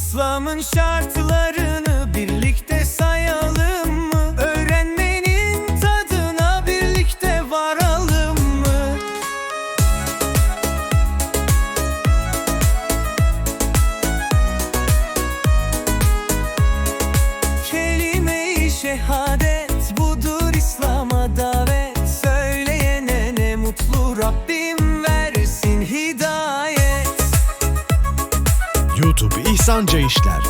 İslam'ın şartlarını birlikte sayalım mı? Öğrenmenin tadına birlikte varalım mı? Kelime-i şehadet İhsanca İşler.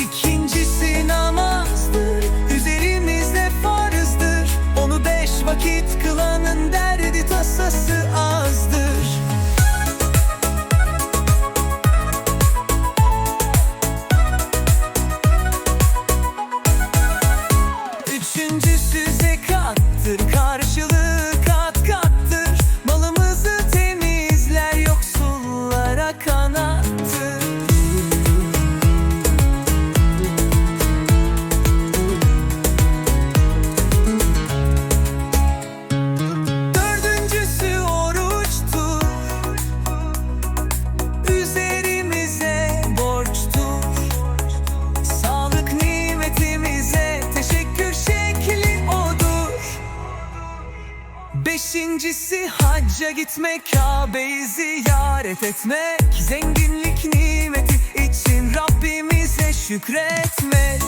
İkincisi namazdır Üzerimizde farzdır. Onu beş vakit kılanın derdi tasası azdır. Üçüncüsü zekattır Karşılığı Beşincisi hacca gitmek Kabe'yi ziyaret etmek. Zenginlik nimeti için Rabbimize şükretmek